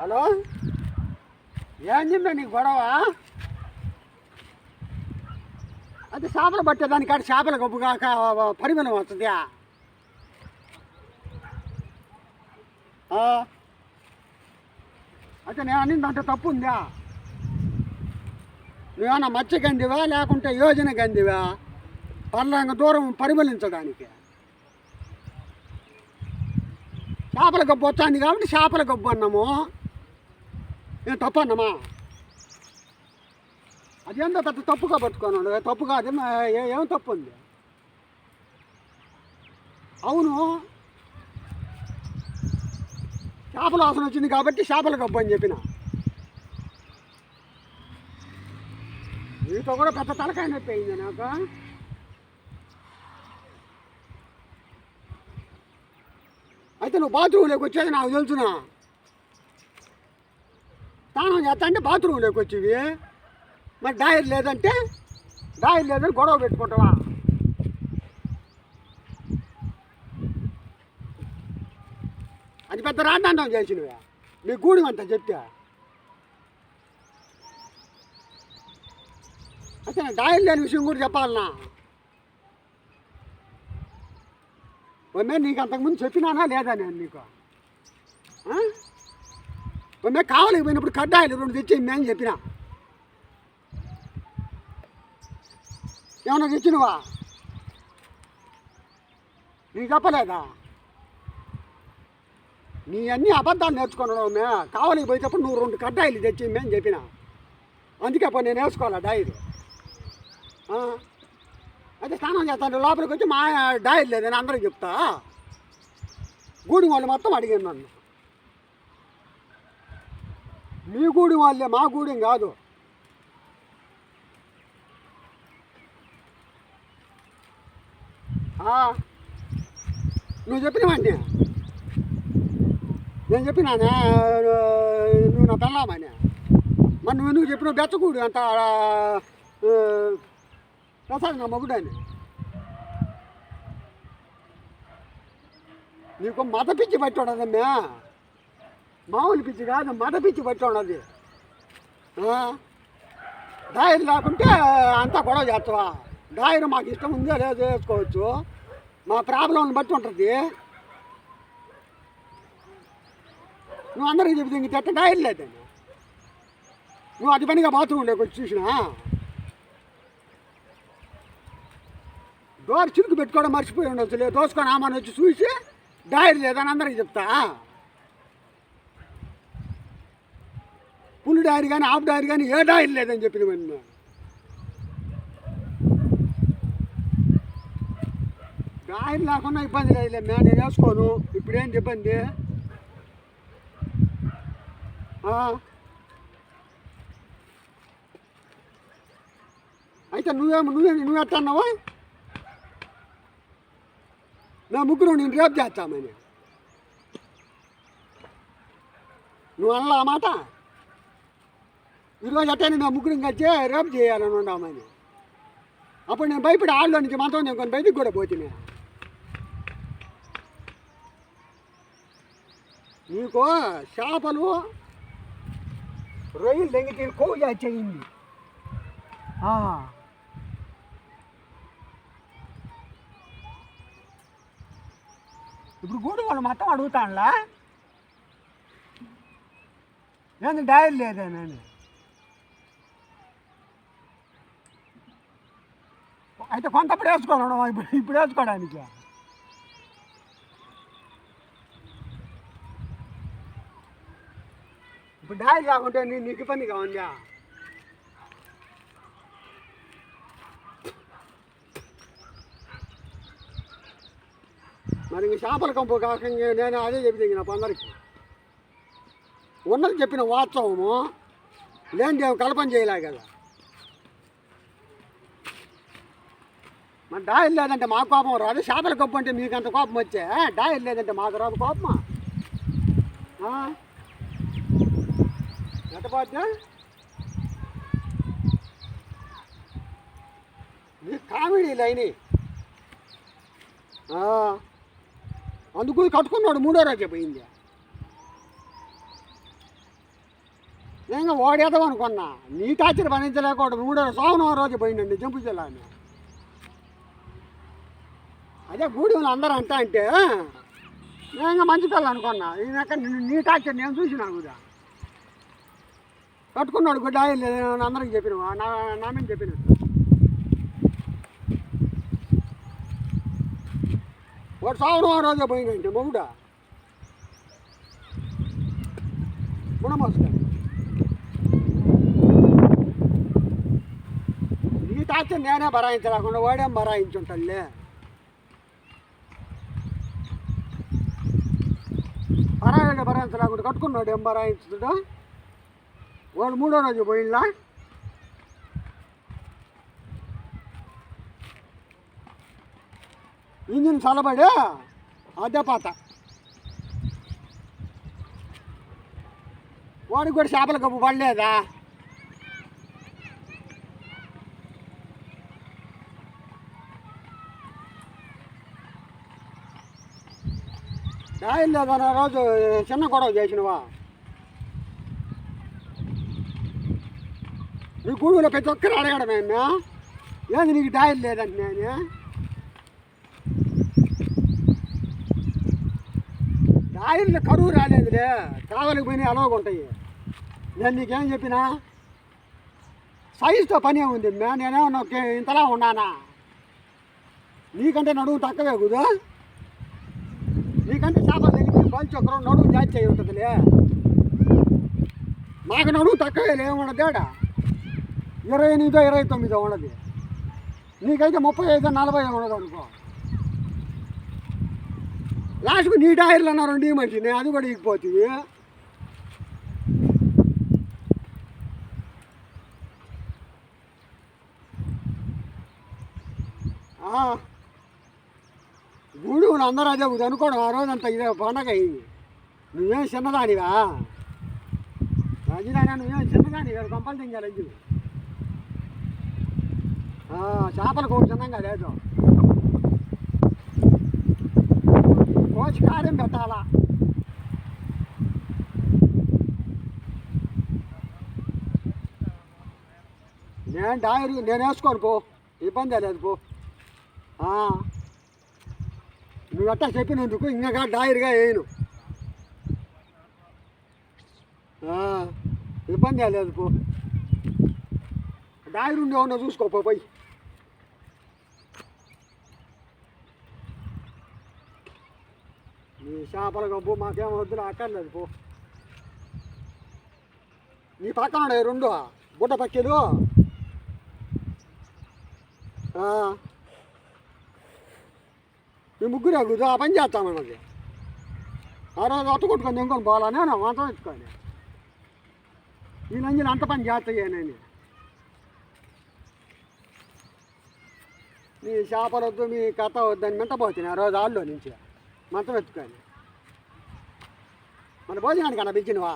Hello? ఏందిందా నీకు గొడవ? అది చేపలు పట్టేదానికి కాదు చేపల గొప్ప కాక పరిమళం వస్తుంది. అయితే నేను అనింది అంటే తప్పు ఉందా? నువ్వేమన్నా మత్స్య గందివా లేకుంటే యోజన గందివా పర్లంగ దూరం పరిమళించడానికి. చేపల గబ్బు వచ్చింది కాబట్టి చేపల గబ్బు అన్నాము. నేను తప్పు అన్నమా అదేందో పెద్ద తప్పుగా పట్టుకున్నాడు తప్పు కాదు ఏం తప్పు ఉంది? అవును. చేపల వాసన వచ్చింది కాబట్టి చేపల గబ్బు అని చెప్పిన. మీతో కూడా పెద్ద తలకాయ నొప్పి అయింది నాకు. అయితే నువ్వు బాత్రూంలోకి వచ్చేది నాకు తెలుసునా? స్నానం చేస్తా అంటే బాత్రూంలోకి వచ్చేవి. మరి డాయర్ లేదంటే డాయర్ లేదని గొడవ పెట్టుకుంటావా? అది పెద్ద రాడ్డాండం చేసినవే. మీ గూడి అంతా చెప్తే. అసలు డాయర్ లేని విషయం కూడా చెప్పాలనా ఒమ్మే నీకు అంతకుముందు చెప్పినానా లేదా నేను నీకు? మేము ఒమ్మే పోయినప్పుడు కడ్డాయిలు రెండు తెచ్చి మేము చెప్పినా. ఏమన్నా తెచ్చినవా? నీకు చెప్పలేదా? నీ అన్ని అబద్ధాలు నేర్చుకున్నావు మే కావలికి పోయేటప్పుడు నువ్వు రెండు కడ్డాయిలు తెచ్చి మేము చెప్పిన. అందుకే అప్పుడు నేను వేసుకోవాలా డైరీ? అయితే స్నానం చేస్తాను లోపలికి వచ్చి మా డైరీ లేదని అందరికి చెప్తా. గూడి వాళ్ళు మొత్తం అడిగాను నన్ను. మీ గూడి వాళ్ళే మా గూడెం కాదు. నువ్వు చెప్పినవండి నేను చెప్పినానే నువ్వు నా పెళ్ళామని. మరి నువ్వు నువ్వు చెప్పిన బెచ్చకూడు అంత ప్రసాద్ నా మగుడని. నీకు మత పిచ్చి పట్టి ఉండదమ్మా మామూలు పిచ్చి కాదు మడ పిచ్చి పట్టి ఉండదు డాయర్ లేకుంటే అంతా గొడవ చేస్తావా? డాయర్ మాకు ఇష్టం ఉందో లేదో వేసుకోవచ్చు మా ప్రాబ్లంని బట్టి ఉంటుంది. నువ్వు అందరికీ చెబితే ఇంక తెట్ట డాయర్ లేదండి నువ్వు అది పనిగా బాత్రూమ్ ఉండే కొంచెం చూసినా? డోర్ చిరుకు పెట్టుకోవడం మర్చిపోయి ఉండొచ్చు లేదు దోసుకొని ఆమని వచ్చి చూసి డాయర్ లేదని అందరికీ చెప్తా. పులి డైరీ కానీ ఆఫ్ డైరీ కానీ ఏ లేదని చెప్పిన నేను. డైరీ లేకుండా ఇబ్బంది లేదులే మే నేను వేసుకోను. ఇప్పుడేంటి ఇబ్బంది? అయితే నువ్వేమో నువ్వే నువ్వు ఎట్లా అన్నావా? నా ముగ్గురు నేను రేపు చేస్తామని. నువ్వు అన్నా మాట? ఈరోజు అట్టని నా ముగ్గురు కలిసి రేపు చేయాలని ఉండమని అప్పుడు నేను భయపడి ఆళ్ళలో నుంచి మాత్రం నేను కొన్ని బయటికి కూడా పోతున్నా. నీకు చేపలు రొయ్యలు దగ్గరికి కొవ్వు చేయింది. ఇప్పుడు గూడు వాళ్ళు మొత్తం అడుగుతానులా? నేను డైరీ లేదే నేను. అయితే కొంతప్పుడు వేసుకోను ఇప్పుడు ఇప్పుడు వేసుకోవడానికి. ఇప్పుడు డాయ్ కాకుంటే నీ నీకు పని కావండి మరి ఇంక చేపల కంపు కాక నేను అదే చెప్తే నాకు నా అందరికి. ఉన్నది చెప్పిన వాస్తవము లేని కల్పన చేయలే కదా. మన డాయిల్ లేదంటే మా కోపం రాదు. చేపల కప్పు అంటే మీకు అంత కోపం వచ్చే. డాయిల్ లేదంటే మాకు రాదు కోపమా? ఎంత పోతే మీకు కామెడీ లైని. అందుకు కట్టుకున్నాడు మూడో రోజే పోయింది. నేను ఓడేద్దాం అనుకున్నా. నీ టార్చర్ భరించలేకూడదు మూడో సోమవారం రోజు పోయిందండి జంపు జిల్లాని. అదే గూడెంలో అందరూ అంటా అంటే నేను ఇంకా మంచి పిల్ల అనుకున్నా ఈయన ఎక్కడ నీ- నీ టార్చర్ నేను చూసినా కూడా కట్టుకున్నాడు గుడ్డ ఆయన లేదు నేను అందరికి చెప్పిన నా నా మీద చెప్పిన వాడు సోమవారం రోజే పోయిందంటే మొగుడా గుణమోసుగా ఈ టార్చర్ నేనే భరాయించలేకుండా వాడేం భరాయించుంటాడులే భరాయిగా భరాయించలేకుండా కట్టుకున్నాడు ఏం భరాయించుతాడు వాడు మూడో రోజు పోయిందా ఇంజిన్ చల్లబడి అదే పాత. వాడికి కూడా చేపల కప్పు పడలేదా? డాయిల్ లేదన్న రోజు చిన్న గొడవ చేసినవా? నీ గూడులో ప్రతి ఒక్కరు అడగడమే ఏంది నీకు డాయిల్ లేదంటే నేను డాయిల్ కరువు రాలేదులే. కావలికి పోయినా అలాగ ఉంటాయి. నేను నీకేం చెప్పినా? సైజుతో పని ఉంది మే నేనేమన్నా ఇంతలా ఉన్నానా? నీకంటే నడువు తక్కువే కుదా? నీకంటే చేపలు దగ్గర పంచి ఒకరు నడుము జాతి అయి ఉంటుందిలే మాకు నడుము తక్కువే ఏమున్నదేడా ఇరవై ఎనిమిదో ఇరవై తొమ్మిదో ఉన్నది నీకైతే ముప్పై ఐదు నలభై ఉండదు అనుకో లాస్ట్కు నీ టైర్లు అన్నారు రెండు మనిషిని అది కూడా ఇగిపోతుంది గూడు అందరూ అదే అనుకోవడం ఆ రోజంతా ఇదే పండగ అయింది నువ్వేం చిన్నదానివా? రాజధాని నువ్వేం చిన్నదాని కదా కంపలు తింగాలి చేపలకు ఒక చిన్నంగా లేదు. కోచి కార్యం పెట్టాలా? నేను డాయర్ నేను వేసుకోను పో ఇబ్బంది లేదు పో. నువ్వు అట్టా చెప్పినందుకు ఇంకా డాయర్గా వేయను. ఇబ్బంది లేదు పో. డాయర్ ఉండి ఏమన్నా చూసుకో పో పోయి. నీ చేపల గబ్బు మాకేం వద్దులు అక్కర్లేదు పో. నీ పక్కన ఉన్నాయి రెండు బుడ్డ పక్కెలు. మేము ముగ్గురే ముగ్గురు ఆ పని చేస్తామన్నది ఆ రోజు అట్ట కొట్టుకొని ఇంకొని పోవాలని నా వంట పెట్టుకొని. ఈ అంత పని చేస్తాయని మీ చేపలొద్దు మీ కథ వద్దని మెంట పోతుంది ఆ రోజు ఆళ్ళు నుంచి. మంత పెట్టుకొని మన భోజనానికి అన్న పిలిచినవా